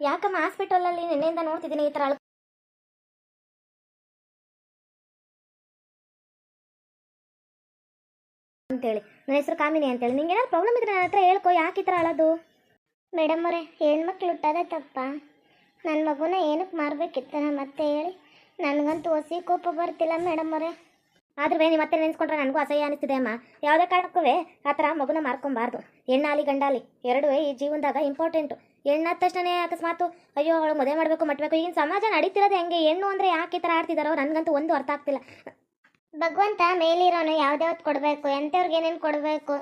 ಯಾಕಮ್ಮ ಹಾಸ್ಪಿಟಲಲ್ಲಿ ನಿನ್ನೆಯಿಂದ ನೋಡ್ತಿದ್ದೀನಿ ಈ ಅಂತ ಅಂತೇಳಿ. ನನ್ನ ಹೆಸರು ಕಾಮಿನಿ ಅಂತೇಳಿ. ನಿಂಗೆ ಏನಾದ್ರು ಪ್ರಾಬ್ಲಮ್ ಇದ್ರೆ ನನ್ನ ಹತ್ರ ಹೇಳ್ಕೊ. ಯಾಕೆ ಈ ಥರ ಅಳೋದು? ಮೇಡಮ್ ಅವರೇ, ಹೆಣ್ಮಕ್ಳು ಹುಟ್ಟೋದೇ ತಪ್ಪ. ನನ್ನ ಮಗುನ ಏನಕ್ಕೆ ಮಾರ್ಬೇಕಿತ್ತು? ಮತ್ತೆ ಹೇಳಿ. ನನಗಂತೂ ಹೊಸಿ ಕೋಪ ಬರ್ತಿಲ್ಲ ಮೇಡಮ್ ಅವರೇ. ಆದ್ರೆ ನೀವು ಮತ್ತೆ ನೆನೆಸ್ಕೊಂಡ್ರೆ ನನಗೂ ಅಸಹ್ಯ ಅನಿಸ್ತಿದೆ ಅಮ್ಮ. ಯಾವುದೇ ಕಾರಣಕ್ಕೂ ಆ ಥರ ಮಗುನ ಮಾರ್ಕೊಬಾರ್ದು. ಹೆಣ್ಣಾಲಿ ಗಂಡಾಲಿ, ಎರಡೂ ಈ ಜೀವನದಾಗ ಇಂಪಾರ್ಟೆಂಟು ಹೆಣ್ಣಾದ ತಕ್ಷಣ ಅಕಸ್ಮಾತ್, ಅಯ್ಯೋ, ಅವಳು ಮದುವೆ ಮಾಡಬೇಕು, ಮಟ್ಬೇಕು. ಈಗಿನ ಸಮಾಜ ನಡೀತಿರೋದು ಹೆಂಗೆ ಹೆಣ್ಣು ಅಂದರೆ ಯಾಕೆ ಈ ಥರ ಆಡ್ತಿದಾರೋ ನನಗಂತೂ ಒಂದು ಅರ್ಥ ಆಗ್ತಿಲ್ಲ. ಭಗವಂತ ಮೇಲಿರೋನು ಯಾವ್ದ್ಯಾವ್ದು ಕೊಡಬೇಕು, ಎಂಥವ್ರಿಗೆ ಏನೇನು ಕೊಡಬೇಕು?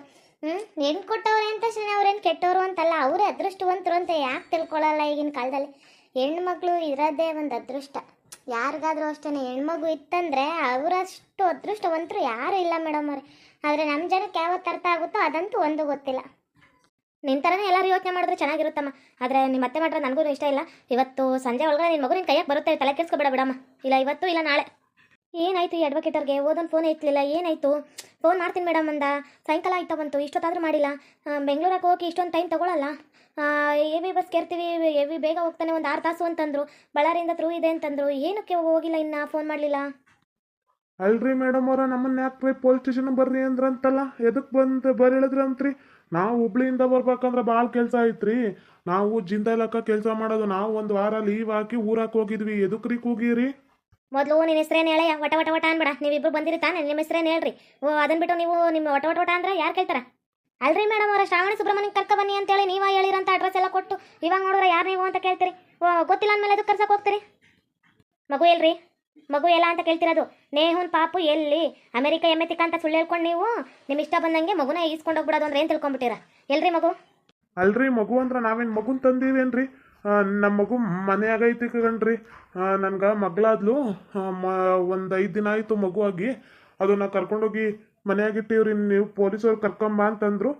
ಹ್ಞೂ ಹೆಣ್ಣು ಕೊಟ್ಟವ್ರು ಅಂತ ತಕ್ಷಣ ಅವ್ರೇನು ಕೆಟ್ಟವರು ಅಂತಲ್ಲ, ಅವರೇ ಅದೃಷ್ಟವಂತರು ಅಂತ ಯಾಕೆ ತಿಳ್ಕೊಳ್ಳಲ್ಲ ಈಗಿನ ಕಾಲದಲ್ಲಿ. ಹೆಣ್ಣು ಮಕ್ಕಳು ಇರೋದೇ ಒಂದು ಅದೃಷ್ಟ. ಯಾರಿಗಾದ್ರೂ ಅಷ್ಟೇ ಹೆಣ್ಮಗು ಇತ್ತಂದರೆ ಅವರಷ್ಟು ಅದೃಷ್ಟವಂತರು ಯಾರೂ ಇಲ್ಲ ಮೇಡಮ್ ಅವ್ರೆ. ಆದರೆ ನಮ್ಮ ಜನಕ್ಕೆ ಯಾವತ್ತು ಅರ್ಥ ಆಗುತ್ತೋ ಅದಂತೂ ಒಂದು ಗೊತ್ತಿಲ್ಲ. ನಿನ್ನ ಥರನೇ ಎಲ್ಲರೂ ಯೋಚನೆ ಮಾಡಿದ್ರೆ ಚೆನ್ನಾಗಿರುತ್ತಮ್ಮ. ಆದರೆ ನಿಮ್ಮ ಮತ್ತೆ ಮಾಡ್ರೆ ನನಗೂ ಇಷ್ಟ ಇಲ್ಲ. ಇವತ್ತು ಸಂಜೆ ಒಳಗಡೆ ನಿನ್ನ ಮಗು ನಿನ್ನ ಕೈಯಾಗೆ ಬರುತ್ತೆ. ತಲೆ ಕೆಡ್ಸ್ಕೊಬೇಡ ಬಿಡಮ್ಮ. ಇಲ್ಲ, ಇವತ್ತು ಇಲ್ಲ, ನಾಳೆ. ಏನಾಯ್ತು ಈ ಅಡ್ವೊಕೇಟರ್ಗೆ ಓದೊಂದು ಫೋನ್ ಇತ್ತಿಲ್ಲ ಏನಾಯ್ತು? ಫೋನ್ ಮಾಡ್ತೀನಿ ಮೇಡಮ್ ಅಂದ. ಸಾಯಂಕಾಲ ಆಯ್ತಾ ಬಂತು. ಇಷ್ಟೊತ್ತಾದರೂ ಮಾಡಿಲ್ಲ. ಬೆಂಗಳೂರಿಗೆ ಹೋಗಿ ಇಷ್ಟೊಂದು ಟೈಮ್ ತಗೊಳ್ಳಲ್ಲ ಎ ವಿ ಬಸ್ ಕೇರ್ತೀವಿ ಎ ವಿ ಬೇಗ ಹೋಗ್ತಾನೆ ಒಂದು ಆರು ತಾಸು ಅಂತಂದ್ರು ಬಳ್ಳಾರಿಯಿಂದ ತ್ರೂ ಇದೆ ಅಂತಂದ್ರು ಏನಕ್ಕೆ ಹೋಗಿಲ್ಲ ಇನ್ನ ಫೋನ್ ಮಾಡಲಿಲ್ಲ? ಅಲ್ರಿ ಮೇಡಮ್ ಅವರ ನಮ್ಮನ್ನ ಯಾಕ್ರಿ ಪೊಲೀಸ್ ಸ್ಟೇಷನ್ ಬರ್ರಿ ಅಂದ್ರಂತಲ್ಲ ಎದಕ್ಕೆ ಬಂದು ಬರ್ ಹೇಳಿದ್ರಂತ್ರಿ? ನಾವು ಹುಬ್ಳಿಯಿಂದ ಬರ್ಬೇಕಂದ್ರೆ ಭಾಳ ಕೆಲಸ ಐತ್ರಿ. ನಾವು ಜಿಂದಾಲಕ್ಕ ಕೆಲಸ ಮಾಡೋದು ನಾವು ಒಂದು ವಾರ ಲೀವ್ ಹಾಕಿ ಊರಾಕ್ ಹೋಗಿದ್ವಿ ಎದಕ್ರಿ ಕೂಗಿರಿ? ಮೊದಲು ನಿನ್ನ ಹೆಸ್ರೇನು ಹೇಳ ವಟ ವಟ ವಟ ಅನ್ಬೇಡ ನೀವಿಬ್ರು ಬಂದಿರಿ ತಾನೆ ನಿಮ್ಮ ಹೆಸ್ರೇನು ಹೇಳ್ರಿ? ಓ ಅದನ್ನ ಬಿಟ್ಟು ನೀವು ನಿಮ್ಮ ವಟ ವಟ ವಟ ಅಂದ್ರೆ ಯಾರು ಕೇಳ್ತಾರ? ಅಲ್ರಿ ಮೇಡಮ್ ಅವರ, ಶ್ರಾವಣಿ ಸುಬ್ರಹ್ಮಣ್ಯ ಕರ್ಕ ಬನ್ನಿ ಅಂತೇಳಿ ನೀವ ಹೇಳಿರಂತ ಅಡ್ರೆಸ್ ಎಲ್ಲ ಕೊಟ್ಟು ಇವಾಗ ನೋಡಿದ್ರೆ ಯಾರು ನೀವು ಅಂತ ಕೇಳ್ತೀರಿ. ಗೊತ್ತಿಲ್ಲ ಅಂದ್ಮೇಲೆ ಅದು ಕರ್ಸಕ್ಕೆ ಹೋಗ್ತೀರಿ? ಮಗು ಎಲ್ರಿ? ಮಗು ಎಲ್ಲ ಅಂತ ಕೇಳ್ತಿರೋದು. ನೇಹುನ್ ಪಾಪು ಎಲ್ಲಿ? ಅಮೆರಿಕ ಎಮ್ಮೆತಿಕ ಅಂತ ಸುಳ್ಳು ಹೇಳ್ಕೊಂಡು ನೀವು? ನಿಮ್ಮ ಇಷ್ಟ ಬಂದಂಗೆ ಮಗುನ ಈಸ್ಕೊಂಡು ಹೋಗ್ಬಿಡೋದು ಅಂದ್ರೆ ಏನು ತಿಳ್ಕೊಂಡ್ಬಿಟ್ಟಿರ? ಎಲ್ರಿ ಮಗು? ಅಲ್ರಿ, ಮಗು ಅಂದ್ರ ನಾವೇನು ಮಗುನ್ ತಂದೀವೇನ್ರಿ? ನಮ್ಮ ಮಗು ಮನೆಯಾಗ ಐತಿ ಕಣ್ರಿ ನನ್ಗೆ ಮಗಳಾದ್ಲು ಒಂದು ಐದು ದಿನ ಆಯಿತು ಮಗು ಆಗಿ ಅದನ್ನ ಕರ್ಕೊಂಡೋಗಿ ಮನೆಯಾಗಿಟ್ಟಿವ್ರಿ, ನೀವು ಪೊಲೀಸವ್ರು ಕರ್ಕೊಂಬ ಅಂತಂದ್ರು.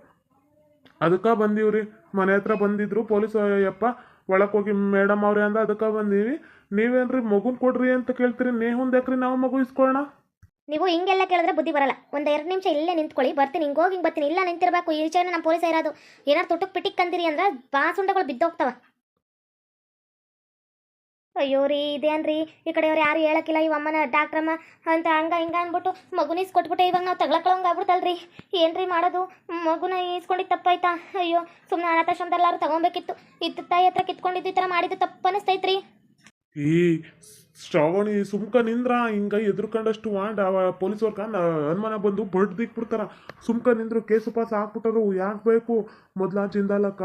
ಅದಕ್ಕೆ ಬಂದೀವ್ರಿ, ಮನೆ ಹತ್ರ ಬಂದಿದ್ರು ಪೊಲೀಸ್, ಅಯ್ಯಪ್ಪ ಒಳಗೆ ಹೋಗಿ, ಮೇಡಮ್ ಅವ್ರೆ ಅಂದ, ಅದಕ್ಕೆ ಬಂದೀವಿ. ನೀವೇನ್ರಿ, ಮಗುನ್ ಕೊಡ್ರಿ ಅಂತ ಕೇಳ್ತೀರಿ, ನೀ ಯಾಕ್ರಿ ನಾವು ಮಗು ಇಸ್ಕೊಳ್ಳೋಣ ನೀವು ಹಿಂಗೆಲ್ಲ ಕೇಳಿದ್ರೆ ಬುದ್ಧಿ ಬರಲ್ಲ. ಒಂದು ಎರಡು ನಿಮಿಷ ಇಲ್ಲೇ ನಿಂತ್ಕೊಳ್ಳಿ, ಬರ್ತೀನಿ, ಹಿಂಗೆ ಹೋಗಿ ಬರ್ತೀನಿ, ಇಲ್ಲ ನಿಂತಿರಬೇಕು, ಈ ವಿಚಾರ ನಮ್ಮ ಪೊಲೀಸ್ ಇರೋದು. ಏನಾರು ತುಟುಕ್ ಪಿಟಿಕ್ ಅಂದಿರಿ ಅಂದ್ರೆ, ಬಾಸುಂಡಗಳು ಬಿದ್ದೋಗ್ತಾವ. ಅಯ್ಯೋ ರೀ, ಇದೇನ್ರಿ? ಈ ಕಡೆಯವ್ರು ಯಾರು ಹೇಳಕ್ಕಿಲ್ಲ ಈ ಅಮ್ಮನ ಡಾಕ್ಟ್ರಮ್ಮ ಅಂತ ಹಂಗ ಹಿಂಗ ಅಂದ್ಬಿಟ್ಟು ಮಗುನ ಇಸ್ಕೊಟ್ಬಿಟ್ಟೆ, ಇವಾಗ ನಾವು ತಗೊಳಕ್ಳಂಗೆ ಆಗ್ಬಿಡ್ತಲ್ರಿ. ಏನ್ರಿ ಮಾಡೋದು? ಮಗುನ ಇಸ್ಕೊಂಡಿದ್ದು ತಪ್ಪಾಯ್ತಾ? ಅಯ್ಯೋ ಸುಮ್ಮನೆ ಅನಾಥಾಶ್ರಮದಲ್ಲಾರು ತಗೊಬೇಕಿತ್ತು. ಇತ್ತು ತಾಯಿ ಹತ್ರ ಕಿತ್ಕೊಂಡಿದ್ದು ಈ ಥರ ಮಾಡಿದ್ದು ತಪ್ಪು ಅನಿಸ್ತೈತ್ರಿ. ಈ ಶ್ರಾವಣಿ ಸುಮ್ಕ ನಿಂದ್ರ ಹಿಂಗ ಎದುರ್ಕೊಂಡಷ್ಟು ವಾಂಡ್ ಅವ ಪೊಲೀಸವ್ರ ಕಾನ್ ಅನುಮಾನ ಬಂದು ಬಡ್ ದಿಕ್ಬಿಡ್ತಾರ ಸುಮ್ಕ ನಿಂದ್ರು ಕೇಸು ಪಾಸ್ ಹಾಕ್ಬಿಟ್ಟರು, ಯಾಕೆ ಬೇಕು? ಮೊದ್ಲ ಜಿಂದಾಲಕ್ಕ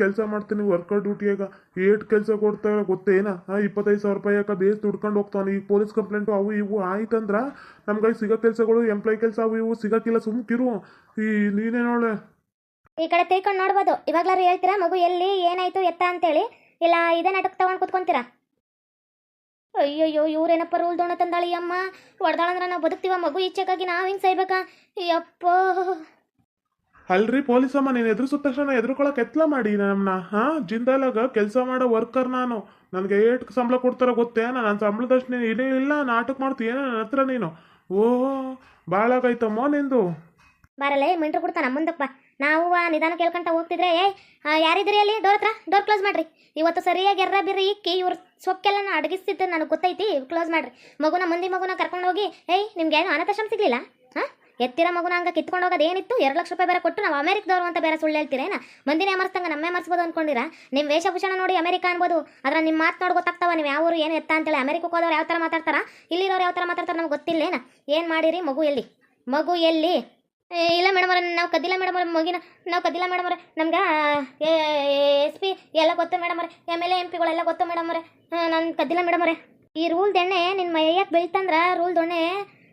ಕೆಲಸ ಮಾಡ್ತೀನಿ ವರ್ಕರ್ ಡ್ಯೂಟಿಯಾಗ ಏಟ್ ಕೆಲಸ ಕೊಡ್ತಾರ ಗೊತ್ತೇನ? ಆ ಇಪ್ಪತ್ತೈದು ಸಾವಿರ ರೂಪಾಯಿಯಾಕ ಬೇಸ್ ದುಡ್ಕೊಂಡು ಹೋಗ್ತಾನೆ. ಈಗ ಪೊಲೀಸ್ ಕಂಪ್ಲೇಂಟು ಅವು ಇವು ಆಯ್ತಂದ್ರೆ ನಮ್ಗೆ ಸಿಗೋ ಕೆಲಸಗಳು ಎಂಪ್ಲಾಯ್ ಕೆಲಸ ಅವು ಇವು ಸಿಗಕ್ಕಿಲ್ಲ ಸುಮ್ಕಿರು ಈ ನೀನೇ ನೋಡ ಈ ಕಡೆ ತಿಳ್ಕೊಂಡು ನೋಡ್ಬೋದು. ಇವಾಗ್ಲಾರು ಹೇಳ್ತೀರಾ, ಮಗು ಎಲ್ಲಿ, ಏನಾಯ್ತು, ಎತ್ತ ಅಂತೇಳಿ? ಇಲ್ಲ, ಇದೇ ನಾಟಕ ತಗೊಂಡು ಕುತ್ಕೊಂತೀರಾ? ಅಯ್ಯಯ್ಯೋ, ಇವ್ರೇನಪ್ಪ ರೂಲ್ ದೋಣ ತಂದಾಳಿ ಅಮ್ಮ? ಹೊಡೆದಾಳಂದ್ರೆ ನಾವು ಬದುಕ್ತೀವ ಮಗು, ಈಚೆಗಾಗಿ ನಾವು ಹಿಂಗೆ ಸೈಬೇಕಾ ಯಪ್ಪ. ಅಲ್ರಿ ಪೊಲೀಸಮ್ಮ ನೀನು ಎದುರಿಸಿದ ತಕ್ಷಣ ಎದುರ್ಕೊಳಕ್ ಎತ್ಲ ಮಾಡಿ ನಮ್ಮನ್ನ ಹಾ? ಜಿಂದಾಲಾಗ ಕೆಲಸ ಮಾಡೋ ವರ್ಕರ್ ನಾನು. ನನಗೆ ಏಟ್ ಸಂಬಳ ಕೊಡ್ತಾರ ಗೊತ್ತೇ? ನಾನು ಸಂಬಳದಷ್ಟು ನೀನು ಇಡೀ ಇಲ್ಲ, ನಾಟಕ ಮಾಡ್ತೀಯ ನನ್ನ ಹತ್ರ ನೀನು? ಓ ಬಾಳಾಗೈತಮ್ಮ ನಿಂದು. ಬಾರಲ್ಲೇ ಮಿಂಟ್ರು ಕೊಡ್ತಾನ ಮುಂದಕ್ಕೆ ಬಾ. ನಾವು ನಿಧಾನ ಕೇಳ್ಕೊಂತ ಹೋಗ್ತಿದ್ರೆ ಏ ಯಾರಿದ್ರಿ ಅಲ್ಲಿ? ಡೋರ್ ಹತ್ರ? ಡೋರ್ ಕ್ಲೋಸ್ ಮಾಡ್ರಿ. ಇವತ್ತು ಸರಿಯಾಗಿ ಎರ್ರ ಬಿರ್ರಿ ಇಕ್ಕಿ, ಇವ್ರ ಸೊಕ್ಕೆಲ್ಲ ಅಡಗಿಸ್ತಿದ್ದು ನನಗೆ ಗೊತ್ತೈತಿ ಕ್ಲೋಸ್ ಮಾಡ್ರಿ. ಮಗುನ ಮಂದಿ ಮಗುನ ಕರ್ಕೊಂಡು ಹೋಗಿ, ಏಯ್ ನಿಮ್ಗೆ ಏನು ಅನಾಥಾಶ್ರಮ ಸಿಗ್ಲಿಲ್ಲ? ಎತ್ತಿರ ಮಗುನ ಹಂಗೆ ಕಿತ್ಕೊಂಡು ಹೋಗೋದು ಏನಿತ್ತು? ಎರಡು ಲಕ್ಷ ರೂಪಾಯಿ ಬೇರೆ ಕೊಟ್ಟು ನಾವು ಅಮೆರಿಕದವ್ರು ಅಂತ ಬೇರೆ ಸುಳ್ಳು ಹೇಳ್ತೀರೇನ ಮಂದಿನೇ ಅಮರ್ಸ್ದಂಗೆ ನಮ್ಮೇ ಮರ್ಸ್ಬೋದು ಅನ್ಕೊಂಡಿರ? ನಿಮ್ಮ ವೇಷಭೂಷಣ ನೋಡಿ ಅಮೆರಿಕ ಅನ್ಬೋದು. ಆದ್ರೆ ನಿಮ್ಮ ಮಾತು ನೋಡಿ ಗೊತ್ತಾಗ್ತಾವ, ನೀವು ಯಾವ ಊರು ಏನು ಎತ್ತ ಅಂತೇಳಿ ಅಮೆರಿಕಕ್ಕೆ ಹೋದವ್ರು ಯಾವ ಥರ ಮಾತಾಡ್ತಾರ? ಇಲ್ಲಿರೋರು ಯಾವ ಥರ ಮಾತಾಡ್ತಾರೆ ನಮ್ಗೆ ಗೊತ್ತಿಲ್ಲೇನ ಏನು? ಮಾಡಿರಿ ಮಗು ಎಲ್ಲಿ? ಮಗು ಎಲ್ಲಿ? ಇಲ್ಲ ಮೇಡಮ್ ಅವ್ರೆ, ನಾವು ಕದ್ದಿಲ್ಲ ಮೇಡಮ್ ಅವ್ರೆ, ಮಗಿನ, ನಾವು ಕದ್ದಿಲ್ಲ ಮೇಡಮ್ ಅವ್ರೆ. ನಮ್ಗೆ ಎಸ್ ಪಿ ಎಲ್ಲ ಗೊತ್ತು ಮೇಡಮ್ ಅವ್ರೆ. ಎಂ ಎಲ್ ಎ, ಎಂ ಪಿಗಳೆಲ್ಲ ಗೊತ್ತು ಮೇಡಮ್ ಅವ್ರೆ. ನಾನು ಕದ್ದಿಲ್ಲ ಮೇಡಮ್ ಅವ್ರೆ. ಈ ರೂಲ್ ದೆಣ್ಣೆ ನಿನ್ನ ಮೈಯಕ್ಕೆ ಬೆಳಿತಂದ್ರೆ ರೂಲ್ ದೊಣ್ಣೆ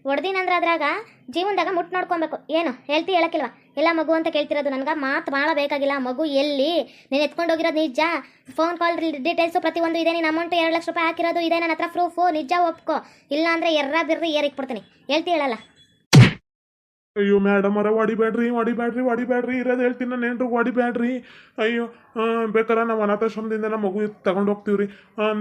ಹೊಡ್ದಿನಂದ್ರ ಅದ್ರಾಗ ಜೀವನದಾಗ ಮುಟ್ಟು ನೋಡ್ಕೊಬೇಕು. ಏನು? ಹೇಳ್ತಿ ಹೇಳಕ್ಕಿಲ್ವ? ಎಲ್ಲ ಮಗು ಅಂತ ಕೇಳ್ತಿರೋದು ನನಗೆ ಮಾತು ಭಾಳ ಬೇಕಾಗಿಲ್ಲ. ಮಗು ಎಲ್ಲಿ? ನೀನು ಎತ್ಕೊಂಡು ಹೋಗಿರೋದು ನಿಜ? ಫೋನ್ ಕಾಲ್ ಡೀಟೇಲ್ಸು ಪ್ರತಿಯೊಂದು ಇದೆ. ನೀನು ಅಮೌಂಟ್ ಎರಡು ಲಕ್ಷ ರೂಪಾಯಿ ಹಾಕಿರೋದು ಇದೆ. ನನ್ನ ಹತ್ರ ಪ್ರೂಫು ನಿಜ ಒಪ್ಕೋ. ಇಲ್ಲ ಅಂದರೆ ಎರ್ರ ಬಿರ್ರಿ ಏರಿಕ್ಬಿಡ್ತೀನಿ ಹೇಳ್ತಿ ಹೇಳಲ್ಲ. ಅಯ್ಯೋ ಮೇಡಮ್ ಒಡಿ ಹೊಡಿಬೇಡ್ರಿ ಹೊಡಿಬೇಡ್ರಿ ಹೊಡಿಬೇಡ್ರಿ, ಇರೋದು ಹೇಳ್ತೀನಿ ನಾನು ಒಡಿ ಹೊಡಿಬೇಡ್ರಿ. ಅಯ್ಯೋ ಬೇಕಾರೆ ನಾವು ಅನಾಥಾಶ್ರಮದಿಂದ ನಮ್ಮ ಮಗು ತಗೊಂಡು ಹೋಗ್ತೀವಿ ರೀ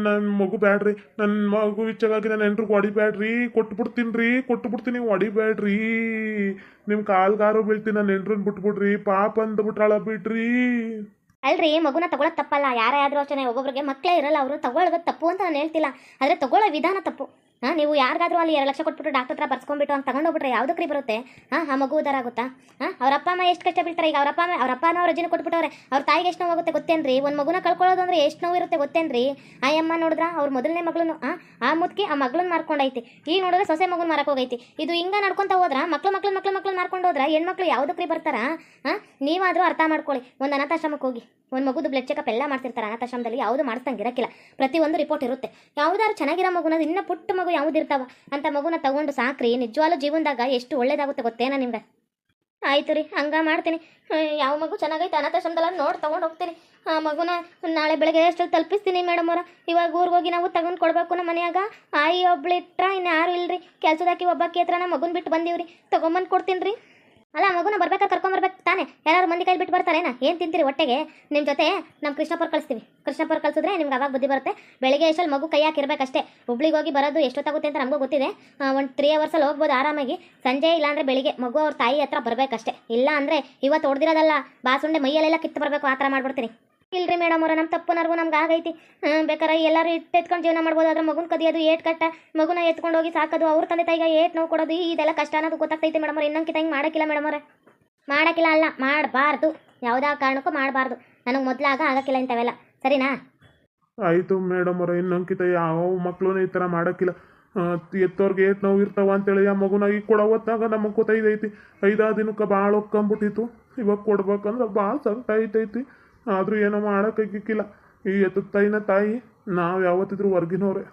ನನ್ನ ಮಗು ಬ್ಯಾಡ್ರಿ ನನ್ನ ಮಗು ವಿಚಾರಾಗಿ ನಾನು ಏನ್ರು ಹೊಡಿಬೇಡ್ರಿ ಕೊಟ್ಬಿಡ್ತೀನಿ ರೀ ಕೊಟ್ಬಿಡ್ತೀನಿ, ಹೊಡಿಬೇಡ್ರಿ. ನಿಮ್ಮ ಕಾಲ್ಗಾರು ಬೀಳ್ತೀನಿ ನಾನು ಏನ್ರಿ ಬಿಟ್ಬಿಡ್ರಿ, ಪಾಪ ಅಂದ್ಬಿಟ್ರಾಳ ಬಿಡ್ರಿ. ಅಲ್ರಿ, ಮಗುನ ತಗೊಳ್ಳೋದು ತಪ್ಪಲ್ಲ, ಯಾರೇ ಆದ್ರೂ ಅಷ್ಟೇ ಒಬ್ಬೊಬ್ರಿಗೆ ಮಕ್ಕಳೇ ಇರಲ್ಲ, ಅವರು ತಗೊಳ್ಳೋದು ತಪ್ಪು ಅಂತ ನಾನು ಹೇಳ್ತಿಲ್ಲ. ಆದರೆ ತಗೊಳ್ಳೋ ವಿಧಾನ ತಪ್ಪು. ಹಾಂ, ನೀವು ಯಾರಿಗಾದ್ರೂ ಅಲ್ಲಿ ಎರಡು ಲಕ್ಷ ಕೊಟ್ಬಿಟ್ಟು ಡಾಕ್ಟರ್ ಹತ್ರ ಬರ್ಸ್ಕೊಂಡ್ಬಿಟ್ಟು ಅಂತ ತಗೊಂಡೋಗ್ಬಿಟ್ರೆ ಯಾವುದಕ್ರಿ ಬರುತ್ತೆ? ಹಾಂ ಆ ಮಗು ಆಗುತ್ತಾ? ಹಾಂ, ಅವ್ರ ಅಪ್ಪ ಅಮ್ಮ ಎಷ್ಟು ಕಷ್ಟ ಬೀಳ್ತಾರೆ ಈಗ ಅವ್ರ ಅಪ್ಪ ಅಮ್ಮ, ಅವ್ರ ಅಪ್ಪನ ಅವ್ರ ಅಜ್ಜಿನ ಕೊಟ್ಬಿಟ್ಟವ್ರೆ. ಅವ್ರ ತಾಯಿಗೆ ಎಷ್ಟು ನೋವಾಗುತ್ತೆ ಗೊತ್ತೇನ್ರಿ? ಒಂದು ಮಗುನ ಕಳ್ಕೊಳ್ಳೋದು ಅಂದ್ರೆ ಎಷ್ಟು ನೋವು ಇರುತ್ತೆ ಗೊತ್ತೇನ್ರಿ? ಆ ಅಮ್ಮ ನೋಡಿದ್ರ? ಅವ್ರ ಮೊದಲನೇ ಮಗಳನ್ನ, ಆ ಆ ಮುದ್ಕಿ ಆ ಮಗಳನ್ನ ಮಾರ್ಕೊಂಡೈತಿ. ಈಗ ನೋಡಿದ್ರೆ ಸೊಸೆ ಮಗುನ ಮಾರಕ್ಕೆ ಹೋಗೈತಿ ಇದು ಹಿಂಗೆ ನಡ್ಕೊಂತ ಹೋದ್ರ? ಮಕ್ಳು ಮಕ್ಳು ಮಕ್ಳು ಮಕ್ಳು ಮಾರ್ಕೊಂಡು ಹೋದ್ರೆ? ಹೆಣ್ಮಕ್ಳು ಯಾವುದಕ್ರಿ ಬರ್ತಾರ? ಹಾಂ ನೀವಾದರೂ ಅರ್ಥ ಮಾಡ್ಕೊಳ್ಳಿ. ಒಂದು ಅನಾಥಾಶ್ರಮಕ್ಕೆ ಹೋಗಿ. ಒಂದು ಮಗುದು ಬ್ಲಡ್ ಚೆಕಪ್ ಎಲ್ಲ ಮಾಡ್ತಿರ್ತಾರೆ, ಅನಾಥಾಶ್ರಮದಲ್ಲಿ ಯಾವುದು ಮಾಡಿಸ್ದಂಗೆ ಇರಕ್ಕಿಲ್ಲ. ಪ್ರತಿಯೊಂದು ರಿಪೋರ್ಟ್ ಇರುತ್ತೆ. ಯಾವುದಾದ್ರು ಚೆನ್ನಾಗಿರೋ ಮಗುನ, ಇನ್ನ ಪುಟ್ಟ ಮಗು ಯಾವ್ದು ಇರ್ತಾವ, ಅಂತ ಮಗುನ ತಗೊಂಡು ಸಾಕ್ರಿ. ನಿಜವಾಲು ಜೀವನದಾಗ ಎಷ್ಟು ಒಳ್ಳೇದಾಗುತ್ತೆ ಗೊತ್ತೇನ ನಿಮ್ಗೆ? ಆಯ್ತು ರೀ, ಹಂಗ ಮಾಡ್ತೀನಿ. ಯಾವ ಮಗು ಚೆನ್ನಾಗೈತೆ ಅನಾಥಾಶ್ರಮದಲ್ಲ ನೋಡಿ ತಗೊಂಡು ಹೋಗ್ತೀನಿ. ಆ ಮಗುನ ನಾಳೆ ಬೆಳಗ್ಗೆ ಅಷ್ಟಲ್ಲಿ ತಲುಪಿಸ್ತೀನಿ ಮೇಡಮ್ ಅವರ. ಇವಾಗ ಊರಿಗೆ ಹೋಗಿ ನಾವು ತಗೊಂಡು ಕೊಡಬೇಕು ನಮ್ಮ ಮನೆಯಾಗ. ಆಯಿ ಒಬ್ಳಿಟ್ರ ಇನ್ನು ಯಾರು ಇಲ್ರಿ. ಕೆಲಸದಾಕಿ ಒಬ್ಬಾಕಿ ಹತ್ರ ನಾ ಮಗುನ ಬಿಟ್ಟು ಬಂದೀವ್ರಿ. ತೊಗೊಂಬಂದು ಕೊಡ್ತೀನಿ ರೀ ಅಲ್ಲ, ಮಗುನ ಬರ್ಬೇಕಾದ್ರೆ ಕರ್ಕೊಂಬರ್ಬೇಕು ತಾನೆ? ಯಾರು ಮಂದಿ ಕೈಲಿ ಬಿಟ್ಟು ಬರ್ತಾರೇನ? ಏನು ತಿಂತೀರಿ ಹೊಟ್ಟೆಗೆ? ನಿಮ್ಮ ಜೊತೆ ನಮ್ಮ ಕೃಷ್ಣಪುರ ಕಳಿಸ್ತೀವಿ. ಕೃಷ್ಣಪುರ ಕಳಿಸಿದ್ರೆ ನಿಮ್ಗೆ ಅವಾಗ ಬುದ್ಧಿ ಬರುತ್ತೆ. ಬೆಳಿಗ್ಗೆ ಎಷ್ಟಲ್ಲಿ ಮಗು ಕೈ ಹಾಕಿರ್ಬೇಕಷ್ಟೇ ಹುಬ್ಳಿಗೆ ಹೋಗಿ ಬರೋದು ಎಷ್ಟೊತ್ತಾಗುತ್ತೆ ಅಂತ ನಮಗೂ ಗೊತ್ತಿದೆ. ಒಂದು ತ್ರೀ ಅವರ್ಸಲ್ಲಿ ಹೋಗ್ಬೋದು ಆರಾಮಾಗಿ. ಸಂಜೆ ಇಲ್ಲಾಂದರೆ ಬೆಳಿಗ್ಗೆ ಮಗು ಅವ್ರ ತಾಯಿ ಹತ್ರ ಬರಬೇಕಷ್ಟೇ. ಇಲ್ಲ ಅಂದರೆ ಇವತ್ತು ಹೊಡೆದಿರೋದಲ್ಲ ಬಾಸುಂಡೆ ಮೈಯಲ್ಲೆಲ್ಲ ಕಿತ್ತು ಬರಬೇಕು, ಆ ಥರ ಮಾಡ್ಬಿಡ್ತೀನಿ. ಇಲ್ರಿ ಮೇಡಮ್ ಅವ್ರ ನಮ್ಮ ತಪ್ಪು ನರ್ಗು ನಮ್ಗೆ ಆಗೈತಿ. ಬೇಕಾರ ಎಲ್ಲರೂ ಎತ್ಕೊಂಡು ಜೀವನ ಮಾಡ್ಬೋದು. ಅದ್ರ ಮಗುನ ಕದಿಯೋದು ಏಟ್ ಕಟ್ಟ. ಮಗುನ ಎತ್ಕೊಂಡು ಹೋಗಿ ಸಾಕೋದು. ಅವ್ರ ತಂದೆ ತಾಯಿಗೆ ಏಟ್ ನೋವು ಕೊಡೋದು. ಇದೆಲ್ಲ ಕಷ್ಟ ಅನ್ನೋದು ಗೊತ್ತಾಗ್ತೈತೆ ಮೇಡಮ್ ಅವ್ರ. ಇನ್ನೊಂದ್ಕಿತ ಹಿಂಗೆ ಮಾಡೋಕ್ಕಿಲ್ಲ ಮೇಡಮ್ ಅವ್ರೆ. ಮಾಡೋಕ್ಕಿಲ್ಲ ಅಲ್ಲ, ಮಾಡಬಾರ್ದು. ಯಾವುದೇ ಕಾರಣಕ್ಕೂ ಮಾಡಬಾರ್ದು. ನನಗೆ ಮೊದಲಾಗ ಆಗಕ್ಕಿಲ್ಲ ಇಂಥವೆಲ್ಲ. ಸರಿನಾ? ಆಯಿತು ಮೇಡಮ್ ಅವರ ಯಾವ ಮಕ್ಕಳು ಈ ಥರ ಮಾಡೋಕ್ಕಿಲ್ಲ. ಎತ್ತೋರ್ಗೆ ಏಟ್ ನೋವು ಇರ್ತಾವ ಅಂತೇಳಿ ಆ ಮಗುನ ಈಗ ಕೊಡೋ ಹೊತ್ತಾಗ ನಮಗೆ ಗೊತ್ತೈದೈತಿ ಐದಾರು ದಿನಕ್ಕೆ ಭಾಳ ಒಕ್ಕಂಬಿಟ್ಟಿತ್ತು ಇವಾಗ ಕೊಡ್ಬೇಕಂದ್ರೆ ಭಾಳ ಸಂಕಟ ಐತೈತಿ ಆದರೂ ಏನೋ ಮಾಡೋಕ್ಕಾಗಿಕ್ಕಿಲ್ಲ ಈ ಎತ್ತದ ತಾಯಿನ ತಾಯಿ ನಾವು ಯಾವತ್ತಿದ್ರು ಹೊರ್ಗಿನವ್ರೆ.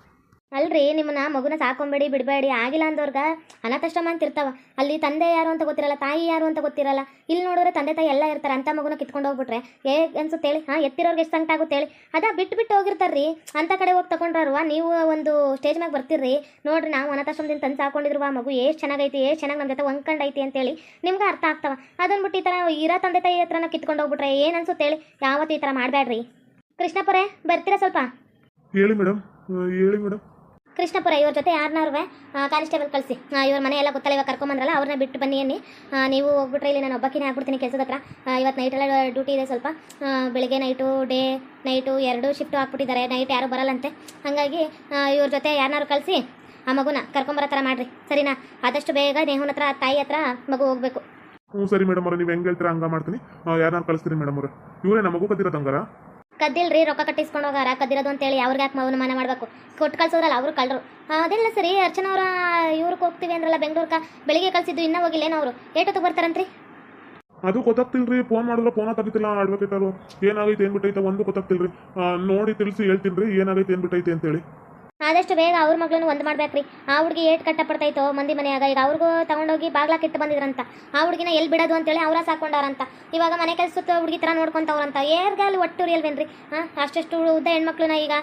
ಅಲ್ರಿ, ನಿಮ್ಮನ್ನ ಮಗುನ ಸಾಕೊಂಬೇಡಿ, ಬಿಡಬೇಡಿ, ಆಗಿಲ್ಲ ಅಂದವ್ರಿಗೆ ಅನಾಥಾಶ್ರಮ ಅಂತ ಇರ್ತಾವ ಅಲ್ಲಿ ತಂದೆ ಯಾರು ಅಂತ ಗೊತ್ತಿರಲ್ಲ, ತಾಯಿ ಯಾರು ಅಂತ ಗೊತ್ತಿರಲ್ಲ. ಇಲ್ಲಿ ನೋಡಿದ್ರೆ ತಂದೆ ತಾಯಿ ಎಲ್ಲ ಇರ್ತಾರೆ, ಅಂತ ಮಗುನ ಕಿತ್ಕೊಂಡು ಹೋಗ್ಬಿಟ್ರೆ. ಏ ಅನ್ಸುತ್ತೆ ಹೇಳಿ? ಹಾ, ಎತ್ತಿರೋರ್ಗೆ ಎಷ್ಟು ಸಂಕಟ ಆಗುತ್ತೆ ಹೇಳಿ? ಅದ ಬಿಟ್ಟು ಬಿಟ್ಟು ಹೋಗಿರ್ತಾರ್ರಿ. ಅಂತ ಕಡೆ ಹೋಗಿ ತಗೊಂಡ್ರಲ್ವಾ? ನೀವು ಒಂದು ಸ್ಟೇಜ್ ಮ್ಯಾಗ ಬರ್ತಿರ್ರಿ. ನೋಡ್ರಿ, ನಾವು ಅನಾಥಾಶ್ರಮದಿಂದ ತಂದು ಸಾಕೊಂಡಿದ್ರು ಆ ಮಗು ಎಷ್ಟು ಚೆನ್ನಾಗೈತಿ, ಎಷ್ಟು ಚೆನ್ನಾಗಿ ನಮ್ಮ ಜೊತೆ ಅಂತ ಅಂತೇಳಿ ನಿಮ್ಗೆ ಅರ್ಥ ಆಗ್ತಾವ. ಅದನ್ನ ಬಿಟ್ಟು ಈ ಥರ ಇರೋ ತಂದೆ ತಾಯಿ ಹತ್ರನ ಕಿತ್ಕೊಂಡು ಹೋಗ್ಬಿಟ್ರೆ ಏನು ಅನ್ಸುತ್ತೆ ಹೇಳಿ? ಯಾವತ್ತೂ ಈ ಥರ ಮಾಡಬೇಡ್ರಿ ಕೃಷ್ಣಪುರೇ ಬರ್ತೀರಾ ಸ್ವಲ್ಪ? ಹೇಳಿ ಮೇಡಮ್ ಹೇಳಿ ಮೇಡಮ್. ಕೃಷ್ಣಪುರ, ಇವ್ರ ಜೊತೆ ಯಾರನ್ನಾರುವೆ ಕಾನ್ಸ್ಟೇಬಲ್ ಕಳಿಸಿ. ಇವ್ರ ಮನೆ ಎಲ್ಲ ಗೊತ್ತಲ್ಲ, ಇವಾಗ ಕರ್ಕೊಂಬಂದ್ರಲ್ಲ ಅವ್ರನ್ನ ಬಿಟ್ಟು ಬನ್ನಿ ಅನ್ನಿ. ನೀವು ಹೋಗ್ಬಿಟ್ರೆ ಇಲ್ಲಿ ನಾನು ಒಬ್ಬಕ್ಕಿನೇ ಆಗ್ಬಿಡ್ತೀನಿ ಕೆಲಸದ ಹತ್ರ. ಇವತ್ತು ನೈಟೆಲ್ಲ ಡ್ಯೂಟಿ ಇದೆ ಸ್ವಲ್ಪ. ಬೆಳಿಗ್ಗೆ ನೈಟು ಡೇ ನೈಟು ಎರಡು ಶಿಫ್ಟು ಹಾಕ್ಬಿಟ್ಟಿದ್ದಾರೆ ನೈಟ್ ಯಾರು ಬರಲ್ಲಂತೆ. ಹಾಗಾಗಿ ಇವ್ರ ಜೊತೆ ಯಾರನ್ನಾರು ಕಳಿಸಿ, ಆ ಮಗುನ ಕರ್ಕೊಂಬರೋ ಥರ ಮಾಡಿರಿ. ಸರಿನಾ? ಆದಷ್ಟು ಬೇಗ ನೇಹನ ಹತ್ರ, ತಾಯಿ ಹತ್ರ ಮಗು ಹೋಗಬೇಕು. ಹ್ಞೂ, ಸರಿ ಮೇಡಮ್ ಅವ್ರೆ, ನೀವು ಹೆಂಗೆ ಹೇಳ್ತೀರಾ ಹಂಗೆ ಮಾಡ್ತೀನಿ. ಯಾರನ್ನಾರು ಕಳಿಸ್ತೀರಿ ಮೇಡಮ್ ಅವ್ರೆ. ಇವರೇ ನಮ್ಮ ಮಗು ಹಂಗಾರ? ಕದ್ದಿಲ್ರಿ, ರೊಕ್ಕ ಕಟ್ಟಿಸ್ಕೊಂಡು ಹೋಗಾರ, ಕದ್ದಿರೋದು ಅಂತೇಳಿ ಅವ್ರಿಗೆ ಯಾಕೆ ಮನೆ ಮಾಡಬೇಕು? ಕೊಟ್ಟು ಕಳ್ಸೋದ್ರಲ್ಲ ಅವರು ಕಳ್ರು. ಅದೆಲ್ಲ ಸರಿ, ಅರ್ಚನಾ ಅವರ ಇವ್ರಿಗೆ ಹೋಗ್ತೀವಿ ಅಂದ್ರಲ್ಲ, ಬೆಂಗಳೂರ್ಕ. ಬೆಳಿಗ್ಗೆ ಕಳ್ಸಿದ್ದು ಇನ್ನೂ ಹೋಗಿಲ್ಲೇನೋ ಅವರು. ಏಟೊತ್ತಿಗೆ ಬರ್ತಾರಂತ್ರಿ? ಅದು ಗೊತ್ತಾಗ್ತಿಲ್ರಿ ಫೋನ್ ಮಾಡಿದ್ರೆ ಫೋನ ತೆಗಿತಿಲ್ಲ ಅಡ್ವೊಕೇಟ್ ಅವರು. ಏನಾಗೈತೆ ಏನ್ ಬಿಟ್ಟೈತೆ ಒಂದು ಗೊತ್ತಾಗ್ತಿಲ್ರಿ. ನೋಡಿ ತಿಳಿಸಿ ಹೇಳ್ತೀನಿ ರೀ ಏನಾಗೈತೆ ಏನ್ ಬಿಟ್ಟೈತೆ ಅಂತೇಳಿ. ಆದಷ್ಟು ಬೇಗ ಅವ್ರ ಮಗಳನ್ನು ಒಂದು ಮಾಡ್ಬೇಕ್ರಿ. ಆ ಹುಡುಗಿ ಏಟ್ ಕಟ್ಟಪಡ್ತೈತೋ ಮಂದಿ ಮನೆಯಾಗ. ಈಗ ಅವ್ರಿಗೂ ತಗೊಂಡೋಗಿ ಬಾಗ್ಲಾಕ್ ಇಟ್ಟು ಬಂದಿದ್ರಂತ. ಆ ಹುಡುಗಿನ ಎಲ್ಲಿ ಬಿಡೋದು ಅಂತೇಳಿ ಅವ್ರ ಸಾಕೊಂಡವ್ರಂತ ಇವಾಗ ಮನೆ ಕೆಲಸದ ಹುಡುಗಿ ಥರ ನೋಡ್ಕೊಂತವ್ರಂತ. ಏರ್ಗಾಲ್ ಒಟ್ಟು ಅಲ್ವೇನ್ರಿ ಹಾಂ ಅಷ್ಟೆಷ್ಟು ಉದ್ದ ಹೆಣ್ಮಕ್ಳನ್ನ ಈಗ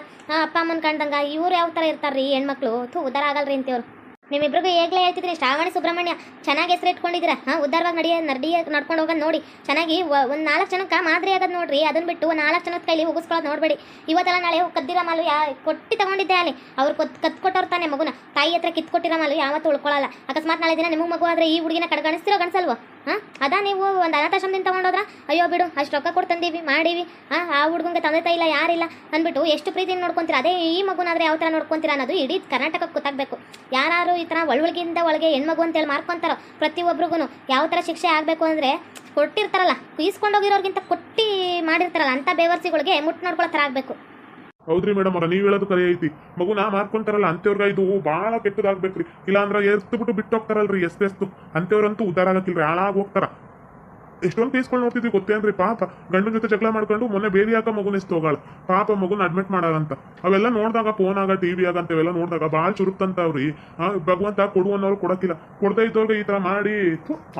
ಅಪ್ಪ ಅಮ್ಮನ ಕಂಡಂಗ ಇವ್ರು ಯಾವ ಥರ ಇರ್ತಾರ್ರಿ ಹೆಣ್ಮಕ್ಳು? ಥೂ ಉದ್ದಾರ ಆಗಲ್ರಿ ಅಂತೀವ್ರು. ನಿಮ್ಮಿಬ್ರಿಗೂ ಈಗಲೇ ಹೇಳ್ತಿದ್ದೀನಿ ಶ್ರಾವಣಿ ಸುಬ್ರಹ್ಮಣ್ಯ, ಚೆನ್ನಾಗಿ ಹೆಸರು ಇಟ್ಕೊಂಡಿದ್ದೀರಾ ಹಾಂ, ಉದ್ದಾರವಾಗಿ ನಡಿಯ ನಡಿಯ ನಡ್ಕೊಂಡು ಹೋಗೋದು ನೋಡಿ. ಚೆನ್ನಾಗಿ ಒಂದು ನಾಲ್ಕು ಜನಕ್ಕೆ ಮಾದರಿ ಆಗೋದು ನೋಡ್ರಿ. ಅದನ್ನು ಬಿಟ್ಟು ನಾಲ್ಕು ಜನದ ಕೈಲಿ ಉಗಿಸ್ಕೊಳ್ಳೋದು ನೋಡಬೇಡಿ. ಇವತ್ತೆಲ್ಲ ನಾಳೆ ಕದ್ದಿರೋ ಮಾಲು ಯಾ ಕೊಟ್ಟು ತಗೊಂಡಿದ್ದೆ ಅಲ್ಲಿ. ಅವ್ರು ಕೊತ್ ಕತ್ ಕೊಟ್ಟವ್ರು ತಾನೆ ಮಗುನ. ತಾಯಿ ಹತ್ರ ಕಿತ್ಕೊಟ್ಟಿರೋ ಮಾಲು ಯಾವತ್ತು ಉಳ್ಕೊಳ್ಳಲ್ಲ ಅಕಸ್ಮಾತ್ ನಾಳೆ ದಿನ ನಿಮಗೆ ಮಗು ಆದರೆ ಈ ಹುಡುಗಿನ ಕಡೆಗಣಿಸ್ತಿರೋ ಗಣಿಸಲ್ವೋ ಹಾಂ? ಅದಾ ನೀವು ಒಂದು ಅನಾಥಾಶ್ರಮದಿಂದ ತೊಗೊಂಡೋದ್ರ? ಅಯ್ಯೋ ಬಿಡು, ಅಷ್ಟು ರೊಕ್ಕ ಕೊಟ್ಟು ತಂದೀವಿ, ಮಾಡೀವಿ. ಹಾಂ, ಆ ಹುಡುಗಂಗೆ ತಂದೆ ತಾಯಿ ಇಲ್ಲ, ಯಾರಿಲ್ಲ ಅಂದ್ಬಿಟ್ಟು ಎಷ್ಟು ಪ್ರೀತಿಯಿಂದ ನೋಡ್ಕೊಂತೀರ? ಅದೇ ಈ ಮಗುನಾದ್ರೆ ಯಾವ ಥರ ನೋಡ್ಕೊಂತೀರ ಅನ್ನೋದು ಇಡೀ ಕರ್ನಾಟಕಕ್ಕೆ ಗೊತ್ತಾಗಬೇಕು. ಯಾರು ಈ ಥರ ಒಳಗಿಂದ ಒಳಗೆ ಹೆಣ್ಮಗು ಅಂತೇಳಿ ಮಾರ್ಕೊಂತಾರೋ ಪ್ರತಿಯೊಬ್ಬರಿಗೂ ಯಾವ ಥರ ಶಿಕ್ಷೆ ಆಗಬೇಕು ಅಂದರೆ ಕೊಟ್ಟಿರ್ತಾರಲ್ಲ, ಈಸ್ಕೊಂಡೋಗಿರೋರ್ಗಿಂತ ಕೊಟ್ಟಿ ಮಾಡಿರ್ತಾರಲ್ಲ, ಅಂಥ ಬೇವರ್ಸಿಗಳಿಗೆ ಮುಟ್ಟು ನೋಡ್ಕೊಳ್ಳೋ ಥರ ಆಗಬೇಕು. ಹೌದ್ರಿ ಮೇಡಮ್ ಅವ್ರ, ನೀವ್ ಹೇಳೋದು ಕರೆ ಐತಿ. ಮಗುನ ಮಾರ್ಕೊಂತಾರಲ್ಲ ಅಂತೇವ್ರಗ ಇದು ಬಹಳ ಕೆಟ್ಟದಾಗ್ಬೇಕ್ರಿ. ಇಲ್ಲಾಂದ್ರ ಎತ್ತು ಬಿಟ್ಟು ಬಿಟ್ಟು ಹೋಗ್ತಾರಲ್ರಿ ಎಷ್ಟು ಅಂತೇವ್ರಂತೂ ಉದ್ದಾರ ಆಗಕ್ಕಿಲ್ರಿ, ಹಾಳಾಗಿ ಹೋಗ್ತಾರ. ಎಷ್ಟೊಂದು ಕೇಸ್ಗಳು ನೋಡ್ತಿದ್ವಿ ಗೊತ್ತೇನ್ರಿ ಪಾಪ ಗಂಡನ ಜೊತೆ ಜಗಳ ಮಾಡ್ಕೊಂಡು ಮೊನ್ನೆ ಬೇರೆ ಯಾಕ ಮಗುನ ಎಸ್ತೋಗಾಳ ಪಾಪ ಮಗುನ ಅಡ್ಮಿಟ್ ಮಾಡಾರಂತ ಅವೆಲ್ಲ ನೋಡಿದಾಗ ಫೋನ್ ಆಗ ಟಿವಿ ಆಗ ಅಂತೆಲ್ಲ ನೋಡಿದಾಗ ಭಾಳ ಚುರುಕ್ತಂತವ್ರಿ ಭಗವಂತ ಭಗವಂತ ಕೊಡುವನ್ನವ್ರು ಕೊಡಕ್ಕಿಲ್ಲ. ಕೊಡ್ತಾ ಇದ್ದವ್ರಿಗೆ ಈ ತರ ಮಾಡಿ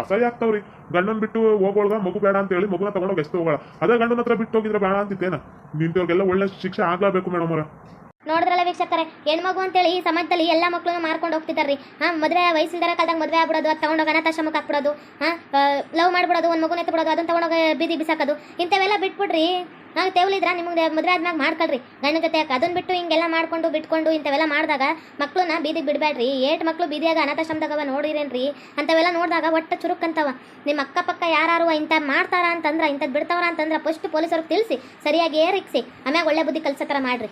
ಅಸಹ್ಯ ಆಗ್ತಾವ್ರಿ. ಗಂಡನ್ ಬಿಟ್ಟು ಹೋಗೋಳ್ಗ ಮಗು ಬೇಡ ಅಂತ ಹೇಳಿ ಮಗುನ ತಗೊಂಡೋಗಿ ಎಷ್ಟು ಹೋಗೋಳ. ಅದೇ ಗಂಡನ ಹತ್ರ ಬಿಟ್ಟು ಹೋಗಿದ್ರೆ ಬೇಡ ಅಂತಿತ್ತೇನ? ನಿಂತವ್ರಿಗೆಲ್ಲ ಒಳ್ಳೆ ಶಿಕ್ಷೆ ಆಗ್ಲೇಬೇಕು ಮೇಡಮ್ ಅವ್ರ. ನೋಡಿದ್ರಲ್ಲ ವೀಕ್ಷಕರೇ, ಹೆಣ್ಮಗು ಅಂತೇಳಿ ಈ ಸಮಾಜದಲ್ಲಿ ಎಲ್ಲ ಮಕ್ಕಳನ್ನು ಮಾರ್ಕೊಂಡು ಹೋಗ್ತಿದ್ದಾರೆ ಹಾಂ, ಮದುವೆ ವಯಸ್ಸಿಲ್ದಾರ ಕಾಲದಾಗ ಮದುವೆ ಆಗ್ಬಿಡೋದು, ಅದು ತೊಗೊಂಡೋಗಿ ಅನಾಥಾಶ್ರಮಕ್ಕೆ ಹಾಕ್ಬಿಡೋದು, ಹಾಂ ಲವ್ ಮಾಡ್ಬಿಡೋದು, ಒಂದು ಮಗುನ ಎತ್ಬಿಡೋದು ಅದನ್ನು ತಗೊಂಡೋಗಿ ಬೀದಿ ಬಿಸಾಕೋದು, ಇಂಥವೆಲ್ಲ ಬಿಟ್ಬಿಡ್ರಿ. ಹಾಂ, ತೇವಲಿದ್ರ ನಿಮಗೆ ಮದುವೆ ಆದ್ಮ್ಯಾಗ ಮಾಡ್ಕೊಳ್ರಿ. ಗಂಡ ಜೊತೆ ಅದನ್ನು ಬಿಟ್ಟು ಹಿಂಗೆಲ್ಲ ಮಾಡ್ಕೊಂಡು, ಬಿಟ್ಕೊಂಡು ಇಂಥವೆಲ್ಲ ಮಾಡಿದಾಗ ಮಕ್ಕಳನ್ನ ಬೀದಿಗೆ ಬಿಡಬೇಡ್ರಿ ಏಟ್ ಮಕ್ಕಳು ಬೀದಿಯಾಗ ಅನಾಥಾಶ್ರಮದಾಗ ನೋಡಿರೇನ್ರಿ? ಅಂಥವೆಲ್ಲ ನೋಡಿದಾಗ ಒಟ್ಟು ಚುರುಕ್ಕಂತವ ನಿಮ್ಮ ಅಕ್ಕಪಕ್ಕ ಯಾರು ಇಂಥ ಮಾಡ್ತಾರ ಅಂತಂದ್ರೆ ಇಂಥದ್ದು ಬಿಡ್ತಾವ ಅಂತಂದ್ರೆ ಫಸ್ಟ್ ಪೊಲೀಸರಿಗೆ ತಿಳಿಸಿ, ಸರಿಯಾಗಿ ಏರಿಕ್ಸಿ ಆಮ್ಯಾಗ ಒಳ್ಳೆ ಬುದ್ಧಿ ಕಲ್ಸೋ ಥರ ಮಾಡ್ರಿ.